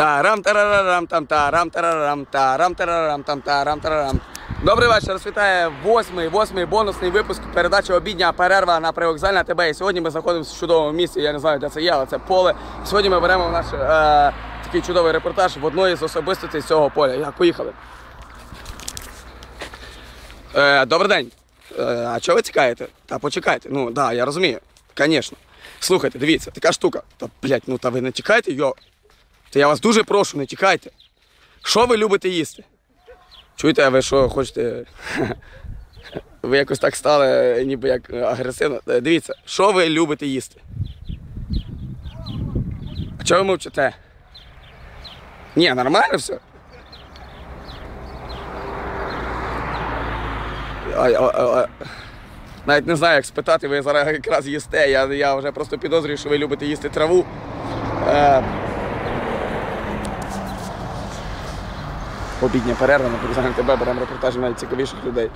Тарам тарарарам там тарам тарарам тарам тарарам там тарам тарарам. Добрий вечір, вас вітає восьмий, восьмий бонусний випуск передачі обідня перерва на привокзальна ТБ. І сьогодні ми знаходимося в чудовому місці. Я не знаю, де це є, але це поле. Сьогодні ми беремо наш е, такий чудовий репортаж в одної з особистостей цього поля. Як поїхали. Е, добрий день. Е, а чого ви тікаєте? Та почекайте. Ну, так, да, я розумію. Звісно. Слухайте, дивіться, така штука. Та, блядь, ну та ви не тікайте, йо. Та я вас дуже прошу, не тікайте. Що ви любите їсти? Чуєте, а ви що хочете? Ви якось так стали, ніби як агресивно. Е, Дивіться, що ви любите їсти? А чого ви мовчите? Ні, нормально все. А, а, а. Навіть не знаю, як спитати, ви зараз якраз їсте. Я, я вже просто підозрюю, що ви любите їсти траву. Е, Обідня перерва на Березані тебе беремо репортажі найцікавіших людей.